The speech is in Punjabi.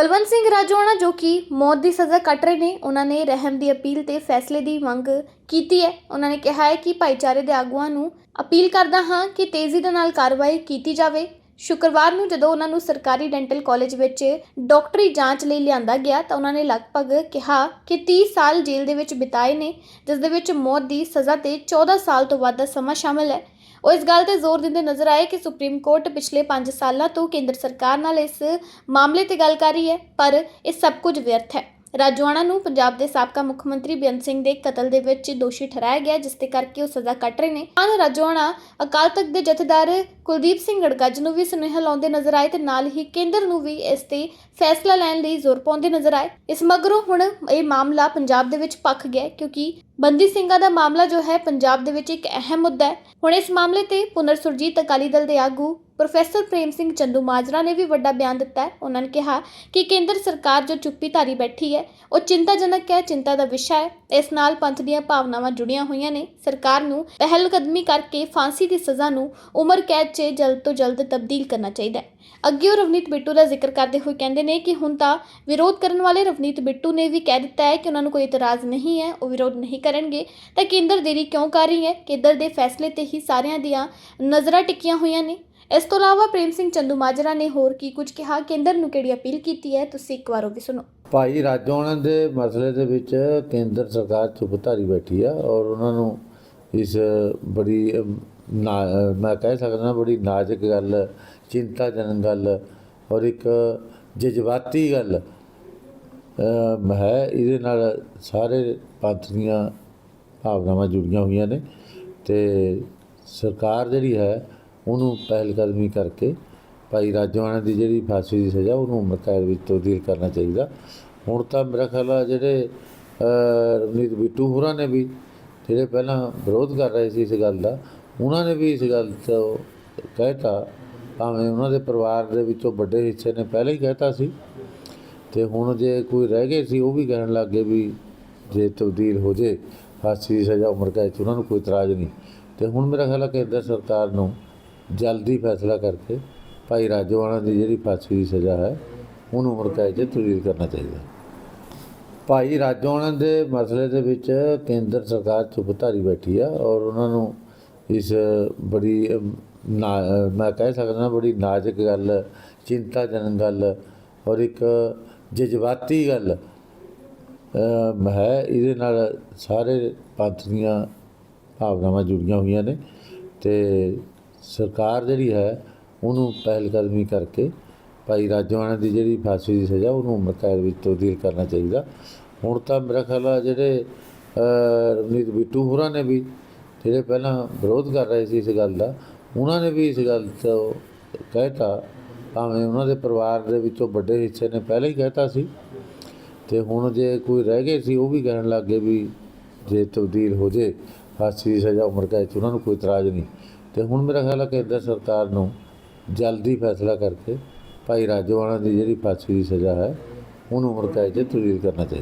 ਬਲਵੰਤ ਸਿੰਘ ਰਾਜੋਆਣਾ ਜੋ ਕਿ ਮੌਤ ਦੀ ਸਜ਼ਾ ਕੱਟ ਰਹੇ ਨੇ, ਉਹਨਾਂ ਨੇ ਰਹਿਮ ਦੀ ਅਪੀਲ ਤੇ ਫੈਸਲੇ ਦੀ ਮੰਗ ਕੀਤੀ ਹੈ। ਉਹਨਾਂ ਨੇ ਕਿਹਾ ਹੈ ਕਿ ਭਾਈਚਾਰੇ ਦੇ ਆਗੂਆਂ ਨੂੰ ਅਪੀਲ ਕਰਦਾ ਹਾਂ ਕਿ ਤੇਜ਼ੀ ਦੇ ਨਾਲ ਕਾਰਵਾਈ ਕੀਤੀ ਜਾਵੇ। ਸ਼ੁੱਕਰਵਾਰ ਨੂੰ ਜਦੋਂ ਉਹਨਾਂ ਨੂੰ ਸਰਕਾਰੀ ਡੈਂਟਲ ਕਾਲਜ ਵਿੱਚ ਡਾਕਟਰੀ ਜਾਂਚ ਲਈ ਲਿਆਂਦਾ ਗਿਆ ਤਾਂ ਉਹਨਾਂ ਨੇ ਲਗਭਗ ਕਿਹਾ ਕਿ 30 ਸਾਲ ਜੇਲ੍ਹ ਦੇ ਵਿੱਚ ਬਿਤਾਏ ਨੇ, ਜਿਸ ਦੇ ਵਿੱਚ ਮੌਤ ਦੀ ਸਜ਼ਾ ਤੇ 14 ਸਾਲ ਤੋਂ ਵੱਧ ਦਾ ਸਮਾਂ ਸ਼ਾਮਲ ਹੈ। ਉਹ ਇਸ ਗੱਲ ਤੇ ਜ਼ੋਰ ਦਿੰਦੇ ਨਜ਼ਰ ਆਏ ਕਿ ਸੁਪਰੀਮ ਕੋਰਟ ਪਿਛਲੇ 5 ਸਾਲਾਂ ਤੋਂ ਕੇਂਦਰ ਸਰਕਾਰ ਨਾਲ ਇਸ ਮਾਮਲੇ ਤੇ ਗੱਲ ਕਰ ਰਹੀ ਹੈ, ਪਰ ਇਹ ਸਭ ਕੁਝ ਵਿਅਰਥ ਹੈ। ਰਾਜੋਆਣਾ ਨੂੰ ਪੰਜਾਬ ਦੇ ਸਾਬਕਾ ਮੁੱਖ ਮੰਤਰੀ ਬੇਅੰਤ ਸਿੰਘ ਦੇ ਕਤਲ ਦੇ ਵਿੱਚ ਦੋਸ਼ੀ ਠਹਿਰਾਇਆ ਗਿਆ, ਜਿਸ ਦੇ ਕਰਕੇ ਉਹ ਸਜ਼ਾ ਕੱਟ ਰਹੇ ਨੇ। ਆਨ ਰਾਜੋਆਣਾ ਅਕਾਲ ਤਖਤ ਦੇ ਜਥੇਦਾਰ ਕੁਲਦੀਪ ਸਿੰਘ ਗੜਗੱਜ ਨੂੰ ਵੀ ਸੁਨੇਹਾ ਲਾਉਂਦੇ ਨਜ਼ਰ ਆਏ ਤੇ ਨਾਲ ਹੀ ਕੇਂਦਰ ਨੂੰ ਵੀ ਇਸ ਤੇ ਫੈਸਲਾ ਲੈਣ ਲਈ ਜ਼ੋਰ ਪਾਉਂਦੇ ਨਜ਼ਰ ਆਏ। ਇਸ ਮਗਰੋਂ ਹੁਣ ਇਹ ਮਾਮਲਾ ਪੰਜਾਬ ਦੇ ਵਿੱਚ ਪੱਕ ਗਿਆ ਕਿਉਂਕਿ ਬੰਦੀ ਸਿੰਘਾਂ ਦਾ ਮਾਮਲਾ ਜੋ ਹੈ ਪੰਜਾਬ ਦੇ ਵਿੱਚ ਇੱਕ ਅਹਿਮ ਮੁੱਦਾ ਹੈ। ਹੁਣ ਇਸ ਮਾਮਲੇ ਤੇ ਪੁਨਰ ਸੁਰਜੀਤ ਅਕਾਲੀ ਦਲ ਦੇ ਆਗੂ ਪ੍ਰੋਫੈਸਰ ਪ੍ਰੇਮ ਸਿੰਘ ਚੰਦੂ ਮਾਜਰਾ ਨੇ ਵੀ ਵੱਡਾ ਬਿਆਨ ਦਿੱਤਾ ਹੈ। ਉਹਨਾਂ ਨੇ ਕਿਹਾ ਕਿ ਕੇਂਦਰ ਸਰਕਾਰ ਜੋ ਚੁੱਪੀ ਧਾਰੀ ਬੈਠੀ ਹੈ, ਉਹ ਚਿੰਤਾਜਨਕ ਹੈ, ਚਿੰਤਾ ਦਾ ਵਿਸ਼ਾ ਹੈ। ਇਸ ਨਾਲ ਪੰਥ ਦੀਆਂ ਭਾਵਨਾਵਾਂ ਜੁੜੀਆਂ ਹੋਈਆਂ ਨੇ। ਸਰਕਾਰ ਨੂੰ ਪਹਿਲ ਕਦਮੀ ਕਰਕੇ ਫਾਂਸੀ ਦੀ ਸਜ਼ਾ ਨੂੰ ਉਮਰ ਕੈਦ 'ਚ ਜਲਦ ਤੋਂ ਜਲਦ ਤਬਦੀਲ ਕਰਨਾ ਚਾਹੀਦਾ ਹੈ। ਅੱਗੇ ਉਹ ਰਵਨੀਤ ਬਿੱਟੂ ਦਾ ਜ਼ਿਕਰ ਕਰਦੇ ਹੋਏ ਕਹਿੰਦੇ ਨੇ ਕਿ ਹੁਣ ਤਾਂ ਵਿਰੋਧ ਕਰਨ ਵਾਲੇ ਰਵਨੀਤ ਬਿੱਟੂ ਨੇ ਵੀ ਕਹਿ ਦਿੱਤਾ ਹੈ ਕਿ ਉਹਨਾਂ ਨੂੰ ਕੋਈ ਇਤਰਾਜ਼ ਨਹੀਂ ਹੈ, ਉਹ ਵਿਰੋਧ ਨਹੀਂ ਕਰਨਗੇ। ਤਾਂ ਕੇਂਦਰ ਦੇਰੀ ਕਿਉਂ ਕਰ ਰਹੀ ਹੈ? ਕੇਂਦਰ ਦੇ ਫੈਸਲੇ ਤੇ ਹੀ ਸਾਰਿਆਂ ਦੀਆਂ ਨਜ਼ਰਾਂ ਟਿਕੀਆਂ ਹੋਈਆਂ ਨੇ। ਇਸ ਤੋਂ ਇਲਾਵਾ ਪ੍ਰੇਮ ਸਿੰਘ ਚੰਦੂ ਮਾਜਰਾ ਨੇ ਹੋਰ ਕੀ ਕੁਝ ਕਿਹਾ? ਕੇਂਦਰ ਨੂੰ ਕਿਹੜੀ ਅਪੀਲ ਕੀਤੀ ਹੈ? ਤੁਸੀਂ ਇੱਕ ਵਾਰ ਉਹ ਵੀ ਸੁਣੋ। ਭਾਈ ਰਾਜੋਆਣਾ ਦੇ ਮਸਲੇ ਦੇ ਵਿੱਚ ਕੇਂਦਰ ਸਰਕਾਰ ਚੁੱਪ ਧਾਰੀ ਬੈਠੀ ਆ ਔਰ ਉਹਨਾਂ ਨੂੰ ਇਸ ਬੜੀ, ਨਾ, ਮੈਂ ਕਹਿ ਸਕਦਾ ਬੜੀ ਨਾਜ਼ੁਕ ਗੱਲ, ਚਿੰਤਾਜਨਕ ਗੱਲ ਔਰ ਇੱਕ ਜਜ਼ਬਾਤੀ ਗੱਲ ਹੈ। ਇਹਦੇ ਨਾਲ ਸਾਰੇ ਪੰਥ ਦੀਆਂ ਭਾਵਨਾਵਾਂ ਜੁੜੀਆਂ ਹੋਈਆਂ ਨੇ ਤੇ ਸਰਕਾਰ ਜਿਹੜੀ ਹੈ ਉਹਨੂੰ ਪਹਿਲਕਦਮੀ ਕਰਕੇ ਭਾਈ ਰਾਜੋਆਣਾ ਦੀ ਜਿਹੜੀ ਫਾਂਸੀ ਦੀ ਸਜ਼ਾ, ਉਹਨੂੰ ਉਮਰ ਕੈਦ ਵਿੱਚ ਤਬਦੀਲ ਕਰਨਾ ਚਾਹੀਦਾ। ਹੁਣ ਤਾਂ ਮੇਰਾ ਖਿਆਲ ਆ ਜਿਹੜੇ ਰਵਨੀਤ ਬਿੱਟੂ ਹੋਰਾਂ ਨੇ ਵੀ ਜਿਹੜੇ ਪਹਿਲਾਂ ਵਿਰੋਧ ਕਰ ਰਹੇ ਸੀ ਇਸ ਗੱਲ ਦਾ, ਉਹਨਾਂ ਨੇ ਵੀ ਇਸ ਗੱਲ ਤੋਂ ਕਹਿਤਾ, ਭਾਵੇਂ ਉਹਨਾਂ ਦੇ ਪਰਿਵਾਰ ਦੇ ਵਿੱਚੋਂ ਵੱਡੇ ਹਿੱਸੇ ਨੇ ਪਹਿਲਾਂ ਹੀ ਕਹਿਤਾ ਸੀ। ਤੇ ਹੁਣ ਜੇ ਕੋਈ ਰਹਿ ਗਏ ਸੀ, ਉਹ ਵੀ ਕਹਿਣ ਲੱਗ ਗਏ ਵੀ ਜੇ ਤਬਦੀਲ ਹੋ ਜੇ, ਫਾਂਸੀ ਦੀ ਸਜ਼ਾ ਉਮਰ ਕੈਦ 'ਚ ਉਹਨਾਂ ਨੂੰ ਕੋਈ ਇਤਰਾਜ਼ ਨਹੀਂ। ਤੇ ਹੁਣ ਮੇਰਾ ਖਿਆਲ ਹੈ ਕੇਂਦਰ ਸਰਕਾਰ ਨੂੰ ਜਲਦੀ ਫੈਸਲਾ ਕਰਕੇ ਭਾਈ ਰਾਜੋਆਣਾ ਦੀ ਜਿਹੜੀ ਫਾਂਸੀ ਦੀ ਸਜ਼ਾ ਹੈ ਉਹਨੂੰ ਉਮਰ ਕੈਦ 'ਚ ਤਬਦੀਲ ਕਰਨਾ ਚਾਹੀਦਾ। ਭਾਈ ਰਾਜੋਆਣਾ ਦੇ ਮਸਲੇ ਦੇ ਵਿੱਚ ਕੇਂਦਰ ਸਰਕਾਰ ਚੁੱਪ ਧਾਰੀ ਬੈਠੀ ਆ ਔਰ ਉਹਨਾਂ ਨੂੰ ਇਸ ਬੜੀ ਨਾ ਅ, ਮੈਂ ਕਹਿ ਸਕਦਾ ਬੜੀ ਨਾਜ਼ੁਕ ਗੱਲ ਚਿੰਤਾਜਨਕ ਗੱਲ ਔਰ ਇੱਕ ਜਜ਼ਬਾਤੀ ਗੱਲ ਹੈ। ਇਹਦੇ ਨਾਲ ਸਾਰੇ ਪੰਥ ਦੀਆਂ ਭਾਵਨਾਵਾਂ ਜੁੜੀਆਂ ਹੋਈਆਂ ਨੇ ਤੇ ਸਰਕਾਰ ਜਿਹੜੀ ਹੈ ਉਹਨੂੰ ਪਹਿਲਕਦਮੀ ਕਰਕੇ ਭਾਈ ਰਾਜੋਆਣਾ ਦੀ ਜਿਹੜੀ ਫਾਂਸੀ ਦੀ ਸਜ਼ਾ, ਉਹਨੂੰ ਉਮਰ ਕੈਦ ਵਿੱਚ ਤਬਦੀਲ ਕਰਨਾ ਚਾਹੀਦਾ। ਹੁਣ ਤਾਂ ਮੇਰਾ ਖਿਆਲ ਆ ਜਿਹੜੇ ਰਵਨੀਤ ਬਿੱਟੂ ਹੋਰਾਂ ਨੇ ਵੀ ਜਿਹੜੇ ਪਹਿਲਾਂ ਵਿਰੋਧ ਕਰ ਰਹੇ ਸੀ ਇਸ ਗੱਲ ਦਾ, ਉਹਨਾਂ ਨੇ ਵੀ ਇਸ ਗੱਲ ਤੋਂ ਕਹਿਤਾ, ਭਾਵੇਂ ਉਹਨਾਂ ਦੇ ਪਰਿਵਾਰ ਦੇ ਵਿੱਚੋਂ ਵੱਡੇ ਹਿੱਸੇ ਨੇ ਪਹਿਲਾਂ ਹੀ ਕਹਿਤਾ ਸੀ। ਤੇ ਹੁਣ ਜੇ ਕੋਈ ਰਹਿ ਗਏ ਸੀ, ਉਹ ਵੀ ਕਹਿਣ ਲੱਗ ਗਏ ਵੀ ਜੇ ਤਬਦੀਲ ਹੋ ਜੇ, ਫਾਂਸੀ ਦੀ ਸਜ਼ਾ ਉਮਰ ਕੈਦ 'ਚ ਉਹਨਾਂ ਨੂੰ ਕੋਈ ਇਤਰਾਜ਼ ਨਹੀਂ। ਤੇ ਹੁਣ ਮੇਰਾ ਖਿਆਲ ਹੈ ਕੇਂਦਰ ਸਰਕਾਰ ਨੂੰ ਜਲਦੀ ਫੈਸਲਾ ਕਰਕੇ ਭਾਈ ਰਾਜੋਆਣਾ ਦੀ ਜਿਹੜੀ ਫਾਂਸੀ ਦੀ ਸਜ਼ਾ ਹੈ, ਉਹਨੂੰ ਉਮਰ ਕੈਦ 'ਚ ਤਬਦੀਲ ਕਰਨਾ ਚਾਹੀਦਾ।